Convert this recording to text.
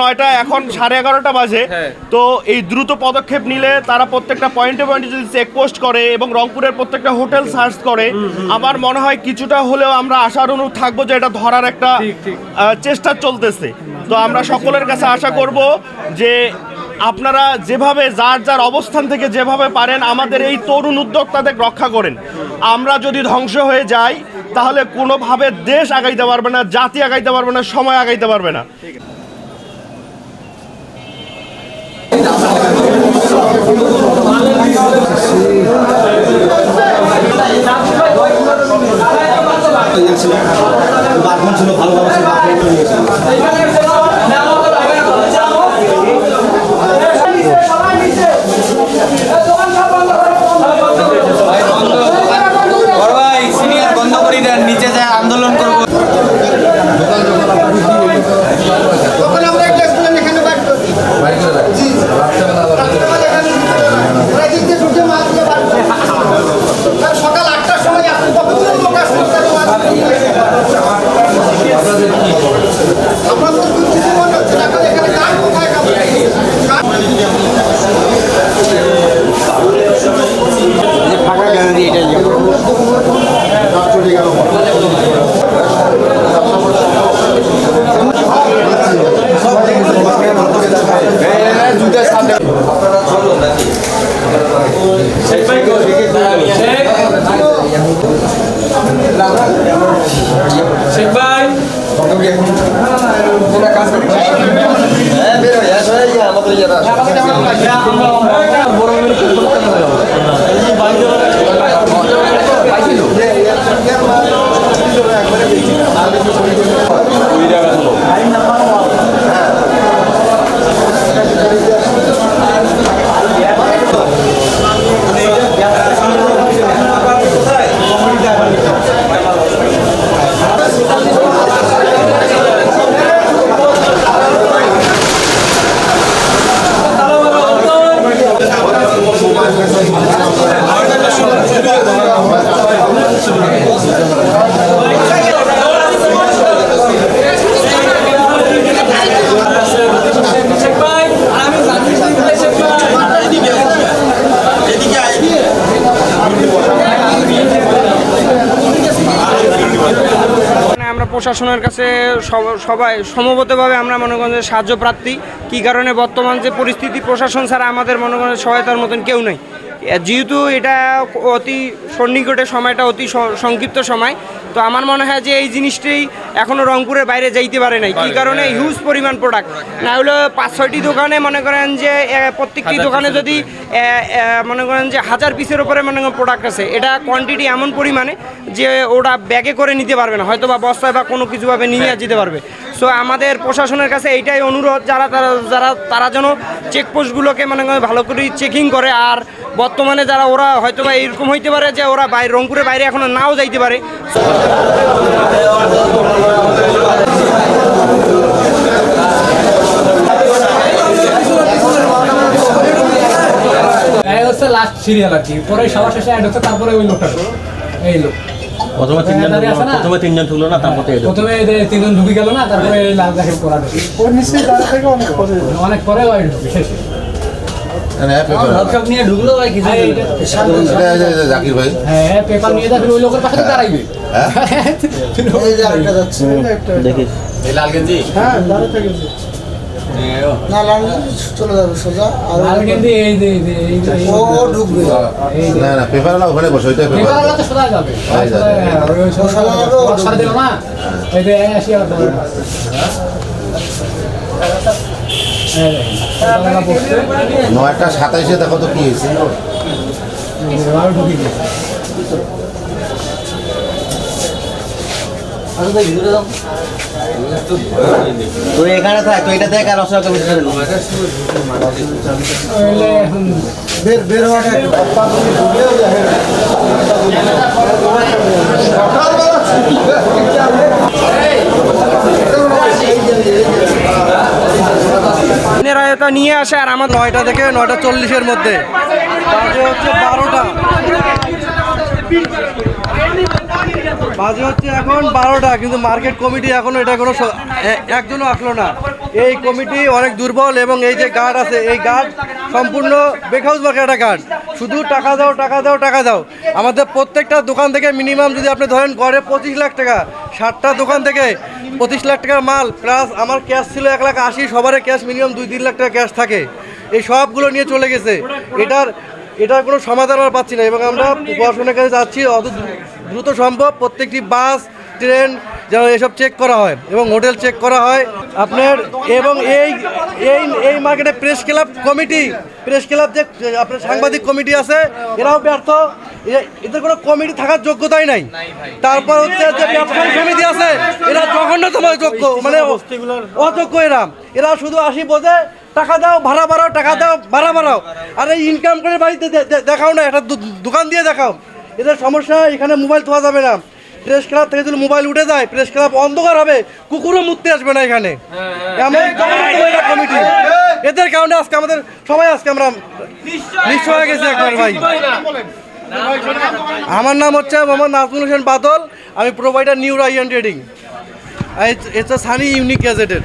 নয়টা এখন সাড়ে এগারোটা বাজে। হ্যাঁ। তো এই দ্রুত পদক্ষেপ নিলে তারা প্রত্যেকটা পয়েন্টে পয়েন্টে যদি চেক পোস্ট করে এবং রংপুরের প্রত্যেকটা হোটেল সার্চ করে আমার মনে হয় কিছুটা হলেও আমরা আশার অনুরূপ থাকব যে এটা ধরার একটা চেষ্টা চলতেছে। তো আমরা সকলের কাছে আশা করব যে আপনারা যেভাবে যার যার অবস্থান থেকে যেভাবে পারেন আমাদের এই তরুণ উদ্যোক্তাদের রক্ষা করেন। আমরা যদি ধ্বংস হয়ে যাই তাহলে কোনোভাবে দেশ আগাইতে পারবে না জাতি আগাইতে পারবে না সময় আগাইতে পারবে না। ছিল বাথরুম ছিল ভালো ভালো ছিল বাথরুম নিয়েছিল বড় ভাই সিনিয়র বন্ধ করে দেন নিচে যায় আন্দোলন করব সকাল আটটার সময় আপনি কতজন লোক আসছেন আমরা তো কিছু মনে হচ্ছে না এখন এখানে কার কোথায় কার ফাঁকা গ্যালারি এটাই যাব শেখ ভাই শেখ প্রশাসনের কাছে সব- সবাই সমবতভাবে আমরা মনে করেন সাহায্য প্রার্থী কী কারণে বর্তমান যে পরিস্থিতি, প্রশাসন ছাড়া আমাদের মনে করেন সহায়তার মতন কেউ নেই। যেহেতু এটা অতি সন্নিকটের সময়টা অতি সংক্ষিপ্ত সময় তো আমার মনে হয় যে এই জিনিসটাই এখনও রংপুরের বাইরে যাইতে পারে নাই। কী কারণে হিউজ পরিমাণ প্রোডাক্ট না হলে পাঁচ ছয়টি দোকানে মনে করেন যে প্রত্যেকটি দোকানে যদি মনে করেন যে হাজার পিসের উপরে মনে করেন প্রোডাক্ট আছে। এটা কোয়ান্টিটি এমন পরিমাণে যে ওটা ব্যাগে করে নিতে পারবে না। হয়তো বা বস্তায় বা কোনো কিছুভাবে নিয়ে যেতে পারবে। সো আমাদের প্রশাসনের কাছে এইটাই অনুরোধ, যারা তারা যারা, তারা যেন চেকপোস্টগুলোকে মানে ভালো করে চেকিং করে। আর বর্তমানে যারা ওরা হয়তো বা এরকম হইতে পারে যে ওরা বাইরে, রংপুরের বাইরে এখনও নাও যাইতে পারে। লাস্ট সিরিয়াল আর কি। পরে সবার শেষে অ্যাড হচ্ছে, তারপরে ওই লোকটা। এই লোক। প্রথমে তিনজন? প্রথমে তিনজন ঢুকলো না তারপরে প্রথমে তিনজন ঢুকে গেল না তারপরে লাল দেখে পড়া ঢুকে। অনেক পরে ওই ঢুকে শেষে। সব নিয়ে ঢুকলো ভাই কিছু হ্যাঁ, জাকির ভাই। হ্যাঁ পেপার নিয়ে যাবে ওই লোকের পাশে না লাল চলে যাবে সোজা। আর গেন্দি এই যে এই ও ঢুকবে। না না পেপার না ওখানে বসে ওইটাই পেপার। পেপার তো সোজা যাবে। হ্যাঁ। হ্যাঁ, সোজা যাবে, ও সারা না এই আসি নয়টা সাতাইশে দেখো তো কি হয়েছে। ঢুকে তুই এখানে থাক, তুই এটা দেখ আর বিষয় নইলে বের বের হওয়াটা আয়তা নিয়ে আসে আর আমার নয়টা থেকে নয়টা চল্লিশের মধ্যে। হচ্ছে বারোটা। বাজে হচ্ছে এখন বারোটা, কিন্তু মার্কেট কমিটি এখনও এটা কোনো একজনও আসলো না। এই কমিটি অনেক দুর্বল এবং এই যে গার্ড আছে, এই গার্ড সম্পূর্ণ বেকহাউস মার্কেট একটা গার্ড শুধু টাকা দাও টাকা দাও টাকা দাও। আমাদের প্রত্যেকটা দোকান থেকে মিনিমাম যদি আপনি ধরেন গড়ে পঁচিশ লাখ টাকা, ষাটটা দোকান থেকে পঁচিশ লাখ টাকার মাল প্লাস আমার ক্যাশ ছিল এক লাখ আশি সবারই ক্যাশ মিনিমাম দুই, তিন লাখ টাকা ক্যাশ থাকে। এই সবগুলো নিয়ে চলে গেছে। এটার এটার কোনো সমাধান আর পাচ্ছি না এবং আমরা প্রশাসনের কাছে যাচ্ছি, অত দ্রুত সম্ভব প্রত্যেকটি বাস, ট্রেন যেন এসব চেক করা হয় এবং হোটেল চেক করা হয়। আপনার এবং এই এই এই মার্কেটে press club committee press club যে, আপনার সাংবাদিক কমিটি আছে, এরাও ব্যর্থ। এদের কোনো কমিটি থাকার যোগ্যতাই নাই। তারপর হচ্ছে যে ব্যবসায়ী সমিতি আছে, এরা জঘন্যতম যোগ্য মানে অযোগ্য এরা। এরা শুধু আসি বোঝে টাকা দাও, ভাড়া বাড়াও, টাকা দাও, ভাড়া বাড়াও। আর এই ইনকাম করে বাড়িতে দেখাও না, একটা দোকান দিয়ে দেখাও। এদের সমস্যা এখানে মোবাইল থোয়া যাবে না। প্রেস ক্লাব থেকে যদি মোবাইল উঠে যায় প্রেস ক্লাব অন্ধকার হবে কুকুরও মুততে আসবে না এখানে। এমন জঘন্যতম কমিটি এদের কারণে আজকে আমাদের সবাই আজকে আমরা নিঃস্ব হয়ে গেছি একবার ভাই। আমার নাম হচ্ছে মোহাম্মদ নাজমুল হোসেন বাদল আমি provider new Raiyan trading it's Sunny unique gadgeted